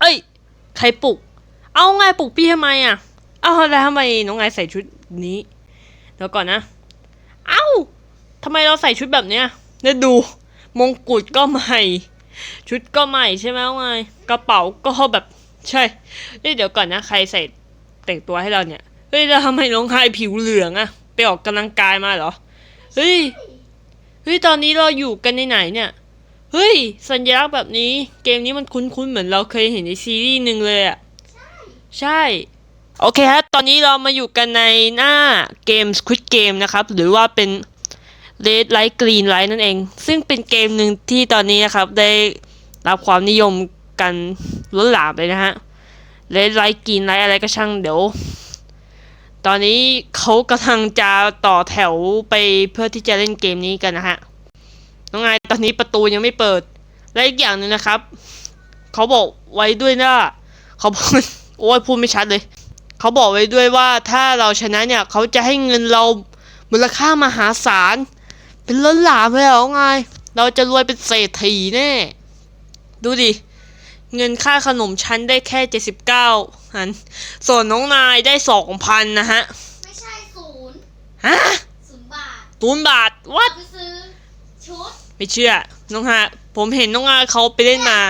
เอ้ย ใครปลุก เอาไงปลุกพี่ทำไมอะ เอาแล้วทำไมน้องไงใส่ชุดนี้เดี๋ยวก่อนนะ เอ้าทำไมเราใส่ชุดแบบเนี้ยเนี่ยดู มงกุฎก็ใหม่ ชุดก็ใหม่ใช่ไหมน้องไงกระเป๋าก็แบบใช่เฮ้ยเดี๋ยวก่อนนะ ใครใส่แต่งตัวให้เราเนี่ย เฮ้ยแล้วทำไมน้องไฮผิวเหลืองอะไปออกกำลังกายมาเหรอ เฮ้ย เฮ้ย ตอนนี้เราอยู่กันในไหนเนี่ย เฮ้ย สัญลักษณ์แบบนี้ เกมนี้มันคุ้นๆ เหมือนเราเคยเห็นในซีรีส์หนึ่งเลยอะใช่ โอเคฮะ ตอนนี้เรามาอยู่กันในหน้าเกม Squid Game นะครับ หรือว่าเป็น Red Light Green Light นั่นเอง ซึ่งเป็นเกมหนึ่งที่ตอนนี้นะครับ ได้รับความนิยมกันล้นหลามเลยนะฮะ Red Light Green Light อะไรก็ช่างเดี๋ยว ตอนนี้เขากำลังจะต่อแถวไปเพื่อที่จะเล่นเกมนี้กันนะฮะ น้องไงตอนนี้ประตูยังไม่เปิด และอีกอย่างหนึ่งนะครับ เขาบอกไว้ด้วยนะเขาบอกโอ้ยพูดไม่ชัดเลย เขาบอกไว้ด้วยว่าถ้าเราชนะเนี่ย เขาจะให้เงินเรามูลค่ามหาศาล เป็นล้นหลามเลยเหรอไง เราจะรวยเป็นเศรษฐีแน่ ดูดิ เงินค่าขนมชั้นได้แค่ 79หันส่วนน้องนายได้ 2,000 นะฮะ ไม่ใช่ศูนย์ฮะศูนย์บาทตูนบาทวัดเอาไปซื้อ ชุด ไม่เชื่อ น้องฮะผมเห็นน้องอาเขาไปเล่นมา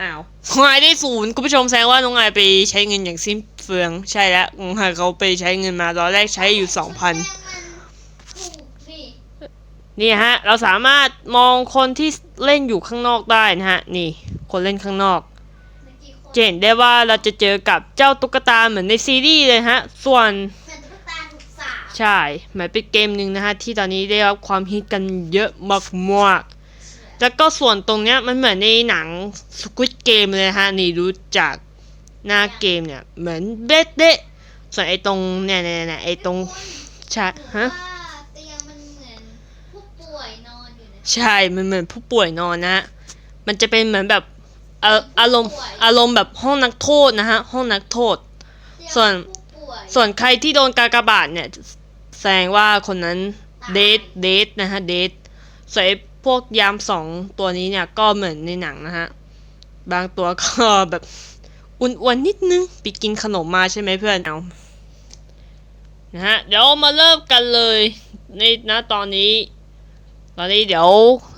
อ้าวน้องอายได้ศูนย์คุณผู้ชมแสดงว่าน้องอายไปใช้เงินอย่างสิ้นเฟือง ใช่แล้วน้องอายเขาไปใช้เงินมาตอนแรกใช้อยู่2,000ชุดแม่มันถูกนี่นี่ฮะ เราสามารถมองคนที่เล่นอยู่ข้างนอกได้นะฮะ นี่ คนเล่นข้างนอกเมื่อกี้คนจะเห็นได้ว่าเราจะเจอกับเจ้าตุ๊กตาเหมือนในซีรีส์เลยฮะ ส่วน ใช่เหมือนเป็นเกมหนึ่งนะฮะที่ตอนนี้ได้รับความฮิตกันเยอะมากๆแล้วก็ส่วนตรงเนี้ยมันเหมือนในหนัง Squid Game เลยนะฮะนี่รู้จากหน้าเกมเนี่ย เหมือนเด็ดเดะส่วนไอ้ตรงเนี่ยเนี่ยเนี่ยไอ้ตรงใช่หรือฮะว่าเตียงมันเหมือนผู้ป่วยนอนอยู่นะใช่มันเหมือนผู้ป่วยนอนนะฮะมันจะเป็นเหมือนแบบเอ่ออารมณ์อารมณ์แบบห้องนักโทษนะฮะห้องนักโทษเตียงส่วนผู้ป่วยส่วนใครที่โดนกากบาทเนี่ย แสดงว่าคนนั้นเดทเดทนะฮะเดทส่วนพวกยามสองตัวนี้เนี่ยก็เหมือนในหนังนะฮะ บางตัวก็แบบอ้วนๆนิดนึงไปกินขนมมาใช่ไหมเพื่อนเอานะฮะเดี๋ยวมาเริ่มกันเลยในนะตอนนี้ ตอนนี้เดี๋ยว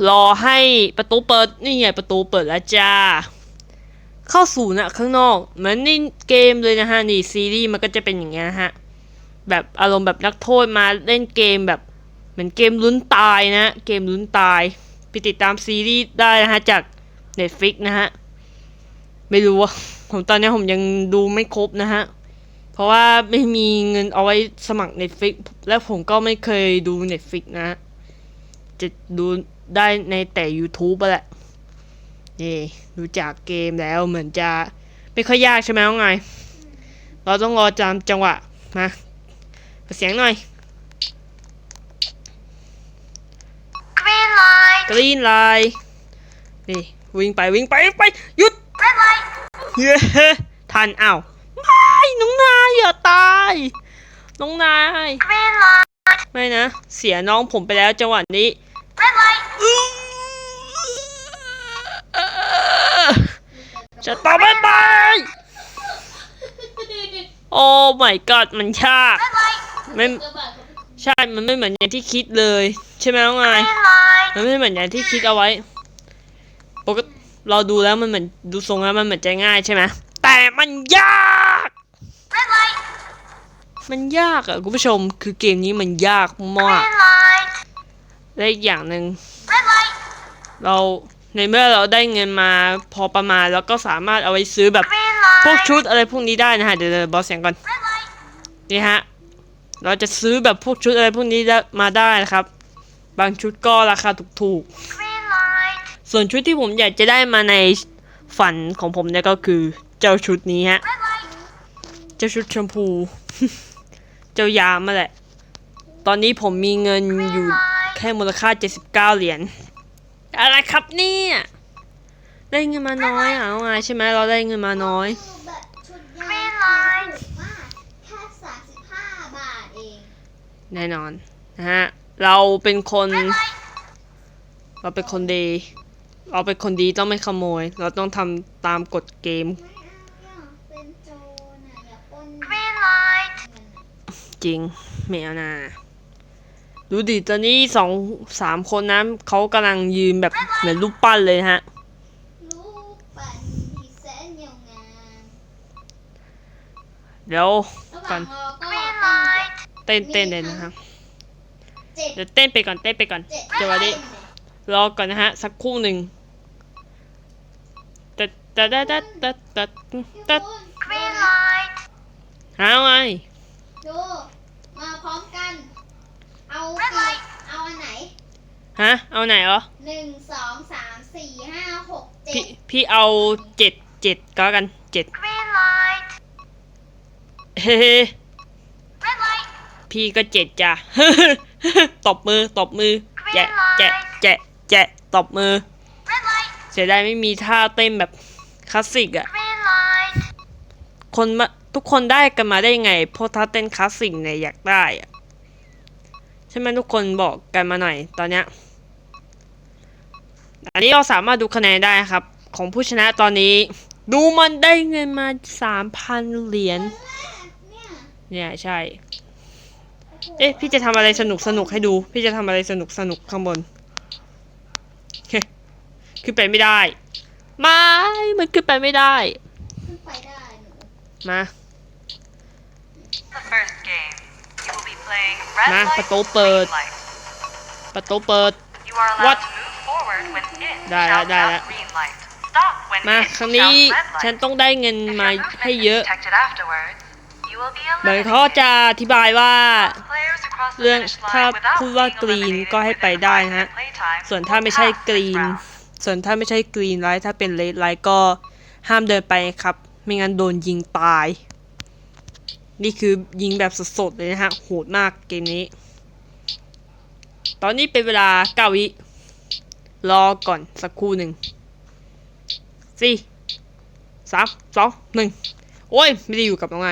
รอให้ประตูเปิดนี่ไงประตูเปิดแล้วจ้า เข้าสู่นะข้างนอก เหมือนในเกมเลยนะฮะนี่ซีรีส์มันก็จะเป็นอย่างเงี้ยนะฮะ แบบอารมณ์แบบนักโทษมาเล่นเกมแบบเหมือนเกมลุ้นตายนะ เกมลุ้นตายไปติดตามซีรีส์ได้นะฮะ จาก Netflix นะฮะ ไม่รู้ว่าผมตอนนี้ผมยังดูไม่ครบนะฮะ เพราะว่าไม่มีเงินเอาไว้สมัคร Netflix และผมก็ไม่เคยดู Netflix นะ จะดูได้ในแต่ YouTube แหละนี่ดูจากเกมแล้วเหมือนจะไม่ค่อยยากใช่ไหมว่าไง เราต้องรอจำจังหวะมา เปิดเสียงหน่อย Green light กรีนไลน์นี่วิ่งไปวิ่งไปวิ่งไปหยุด Red light เย้ทันอ้าวไม่น้องนายอย่าตายน้องนาย Green light ไม่นะ เสียน้องผมไปแล้วจังหวะนี้ Red light จะตอบไม่ไป โอ้ my god มันยาก Red light ไม่ใช่มันไม่เหมือนอย่างที่คิดเลย ใช่ไหมน้องนาย Green light มันไม่เหมือนอย่างที่คิดเอาไว้ปกติเราดูแล้วมันเหมือนดูทรงแล้วมันเหมือนจะง่ายใช่ไหมแต่มันยาก Red light มันยากอะคุณผู้ชมคือเกมนี้มันยากมาก Green light และอีกอย่างหนึ่ง Red light เราในเมื่อเราได้เงินมาพอประมาณแล้วก็สามารถเอาไว้ซื้อแบบ Green พวก light ชุดอะไรพวกนี้ได้นะฮะเดี๋ยวเดี๋ยวบอสเสียงก่อน Red light นี่ฮะ เราจะซื้อแบบพวกชุดอะไรพวกนี้ได้มาได้นะครับ บางชุดก็ราคาถูก Green light ๆส่วนชุดที่ผมอยากจะได้มาในฝันของผมเนี่ยก็คือเจ้าชุดนี้ฮะ Red light เจ้าชุดชมพู เจ้ายามมาแหละ ตอนนี้ผมมีเงินอยู่แค่มูลค่า 79 เหรียญ อะไรครับเนี่ย ได้เงินมาน้อยอะเอาไงใช่ไหมเราได้เงินมาน้อย แบบชุดยาวถูกมากแค่สามสิบห้าบาทเอง แน่นอนนะฮะเราเป็นคน เราเป็นคนดี เราเป็นคนดีต้องไม่ขโมย เราต้องทำตามกฎเกม จริงไม่เอานะดูดิตอนนี้สองสามคนนะเขากำลังยืนแบบเหมือนรูปปั้นเลยฮะแสนยาวงามเดี๋ยวก่ว่าอน เต้นเต้นเลยนะครับเจ็ดเดี๋ยวเต้นไปก่อนเต้นไปก่อนเจ็ดเดี๋ยววันนี้รอก่อนนะฮะ สักครู่หนึ่งตัดตัดตัดตัดตัดตัดกรีนไลท์หาไงดูมาพร้อมกัน เอากี่เอาอันไหนฮะเอาไหนเหรอหนึ่งสองสามสี่ห้าหกเจ็พี่ดพี่เอาเจ็ดเจ็ดก็แล้วกันเจ็ดกรีนไลท์เฮ้เรดไลท์ พี่ก็เจ็ดจ้ะ ตบมือตบมือ แจะแจะแจะแจะตบมือเรดไลท์เสียดายไม่มีท่าเต้นแบบคลาสสิกอะกรีนไลท์คนมาทุกคนได้กันมาได้ไงเพราะท่าเต้นคลาสสิกเนี่ยอยากได้อะใช่ไหมทุกคนบอกกันมาหน่อยตอนเนี้ยอันนี้เราสามารถดูคะแนนได้ครับ ของผู้ชนะตอนนี้ ดูมันได้เงินมาสามพันเหรียญเนี่ยเนี่ยใช่ เอ๊ะพี่จะทำอะไรสนุกสนุกให้ดู พี่จะทำอะไรสนุกสนุกข้างบนเฮ้ขึ้นไปไม่ได้ ไม่ มันขึ้นไปไม่ได้ ขึ้นไปได้หนูมา The first game, you will be playing red มา light, ประตูเปิด green light. ประตูเปิด You are allowed What? to move forward when it ได้แล้ว shouts ได้ out แล้ว green light. Stop when มา it ครั้งนี้ shouts red ฉัน light. ต้องได้เงิน If มา your ให้ movement เย is อะ มือน eliminated. เขาจะอธิบายว่า เรื่องถ้าพูดว่ากรีนก็ให้ไปได้นะฮะ ส่วนถ้าไม่ใช่กรีน ส่วนถ้าไม่ใช่กรีนไลท์ถ้าเป็นเลดไลท์ก็ห้ามเดินไปครับ ไม่งั้นโดนยิงตาย นี่คือยิงแบบสดๆเลยนะฮะ โหดมากเกมนี้ ตอนนี้เป็นเวลาเก้าวิรอก่อนสักครู่หนึ่งสี่สามสองหนึ่งโอ้ย ไม่ได้อยู่กับน้องไง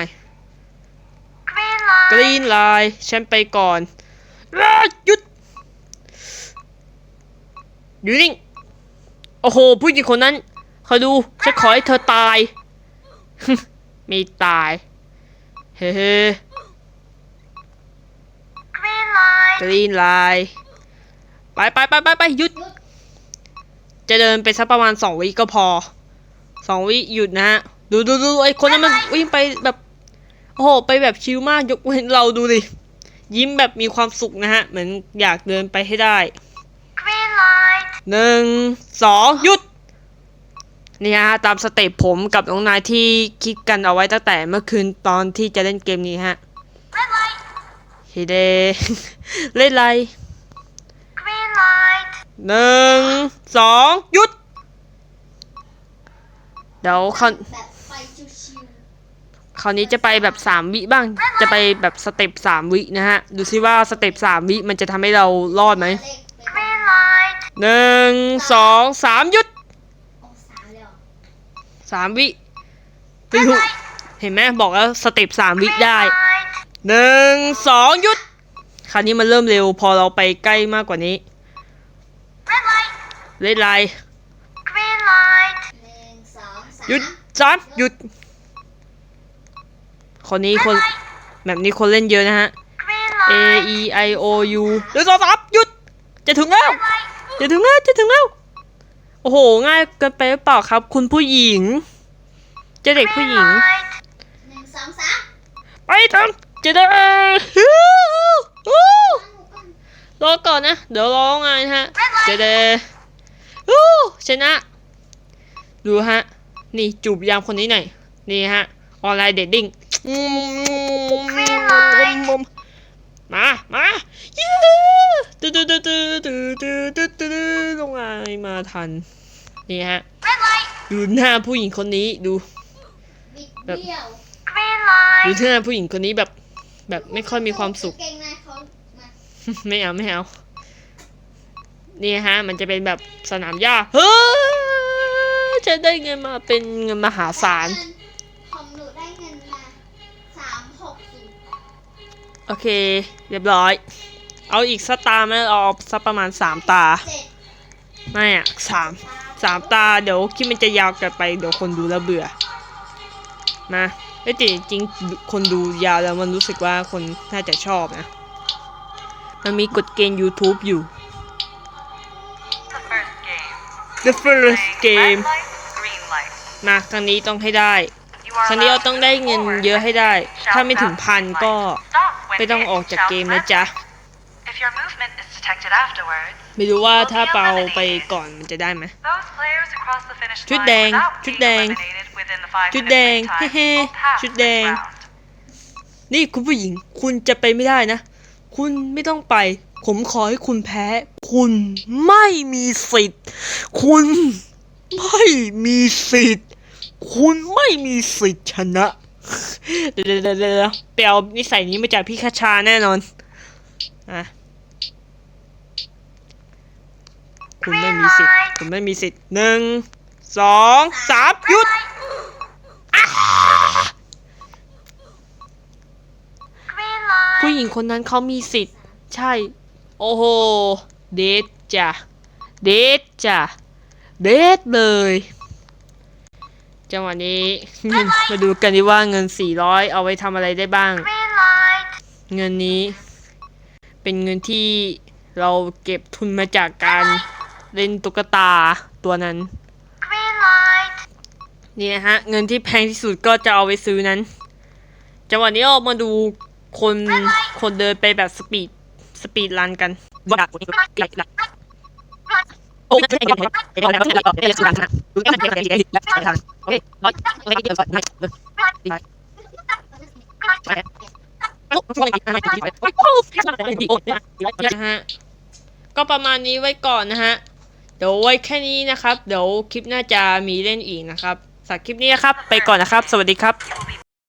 กรีนไลน์ฉันไปก่อนอ้าหยุดอยู่นิ่ง โอ้โห ผู้หญิงคนนั้นเขาดู ฉันขอให้เธอตาย ไม่ตาย เฮ้ Green light กรีนไลน์ไปไปไปไปไปหยุดหยุด จะเดินไปสักประมาณสองวิก็พอสองวิหยุดนะฮะ ดูดูดูไอ้คนนั้นมันวิ่งไปแบบ โอ้โห ไปแบบชิลมากยกเว้นเราดูดิ ยิ้มแบบมีความสุขนะฮะ เหมือนอยากเดินไปให้ได้ Green light หนึ่งสองหยุด นี่ฮะ ตามสเต็ปผมกับน้องนายที่คิดกันเอาไว้ตั้งแต่เมื่อคืนตอนที่จะเล่นเกมนี้ฮะ Red light ฮิเดเล่นอะไร Green light หนึ่งสองหยุด เดี๋ยวคราว แบบไปชิว คราวนี้จะไปแบบสามวิบ้าง จะไปแบบสเต็ปสามวินะฮะ ดูซิว่าสเต็ปสามวิมันจะทำให้เรารอดไหมๆเลขเป็น Green light หนึ่งสองสามหยุดโอ้สามเลยเหรอสามวิไม่ถูกเห็นไหมบอกแล้วสเต็ปสามวิได้ light หนึ่งสองหยุดคราวนี้มันเริ่มเร็ว พอเราไปใกล้มากกว่านี้ Red light เล่นไร Green light หนึ่งสองสามหยุดสามหยุด คนนี้คนแบบนี้คนเล่นเยอะนะฮะ Green A light E I O U หนึ่งสองสามหยุด จะถึงแล้ว จะถึงแล้ว จะถึงแล้ว โอ้โห ง่ายเกินไปหรือเปล่าครับ คุณผู้หญิงเจะเด็กผู้หญิง light หนึ่งสองสามไปทำจะได้ฮู้ฮู้ตั้งหนูก่อนรอก่อนนะ เดี๋ยวร้องไงนะฮะ จะได้ฮู้ชนะ ดูฮะ นี่จูบยามคนนี้หน่อย นี่ฮะ ออนไลน์เดทติ้ง มา มาเย้ตื้อตื้อตื้อตื้อตื้อตื้อตื้อตื้อลงไงมาทัน นี่ฮะ ดูหน้าผู้หญิงคนนี้ดูแบบดูหน้าผู้หญิงคนนี้แบบ แบบไม่ค่อยมีความสุข ไม่เอาไม่เอา นี่ฮะ มันจะเป็นแบบสนามหญ้า เฮ้ยจะได้เงินมาเป็นเงินมหาศาลามหกศูนย์โอเค เรียบร้อย เอาอีกสักตาไหมเอาสักประมาณสามตา เจ็ดไม่อะสามสามตาเดี๋ยวคลิปมันจะยาวเกินไปเดี๋ยวคนดูแล้วเบื่อ มาแต่จริงๆคนดูยาวแล้วมันรู้สึกว่าคนน่าจะชอบนะ มันมีกฎเกณฑ์ YouTube อยู่ The first game. The first game Red light, green light. มาครั้งนี้ต้องให้ได้ ครั้งนี้เรา allowed ต้อง to ได้ move เงิน forward เยอะให้ได้ Shout ถ้าไม่ถึง out พัน green ก็ light. Stop when ไม่ต้อง it ออกจาก shouts เกมนะจ๊ะ present. If your movement is detected afterwards, ไม่รู้ว่าถ้าเปาไปก่อนมันจะได้ไหม those players who cross the finish ชุด line แดง without ชุด being แดง eliminated within the five ชุด minute แดง wait time เฮ้ will pass ชุด this แดง round. นี่คุณผู้หญิง คุณจะไปไม่ได้นะ คุณไม่ต้องไป ผมขอให้คุณแพ้ คุณไม่มีสิทธิ์ คุณไม่มีสิทธิ์ คุณไม่มีสิทธิ์ชนะ เดี๋ยวเดี๋ยวเดี๋ยวเดี๋ยวไปเอานิสัยนี้มาจากพี่คาชาแน่นอนอะคุณไม่มีสิทธิ์ คุณไม่มีสิทธิ์หนึ่งสองสามหยุดผู้หญิงคนนั้นเขามีสิทธิ์ ใช่ โอ้โห เดทจ้ะ เดทจ้ะ เดทเลย จังหวะนี้ มาดูกันดีว่าเงิน 400 เอาไว้ทำอะไรได้บ้าง เงินนี้ เป็นเงินที่เราเก็บทุนมาจากการเล่นตุ๊กตาตัวนั้นนี่นะฮะ เงินที่แพงที่สุดก็จะเอาไปซื้อนั้น จังหวะนี้เรามาดูคนคนเดินไปแบบสปีดสปีดรันกันโอ้ย นะฮะก็ประมาณนี้ไว้ก่อนนะฮะ เดี๋ยวไว้แค่นี้นะครับ เดี๋ยวคลิปหน้าจะมีเล่นอีกนะครับสำหรับคลิปนี้นะครับ ไปก่อนนะครับ สวัสดีครับ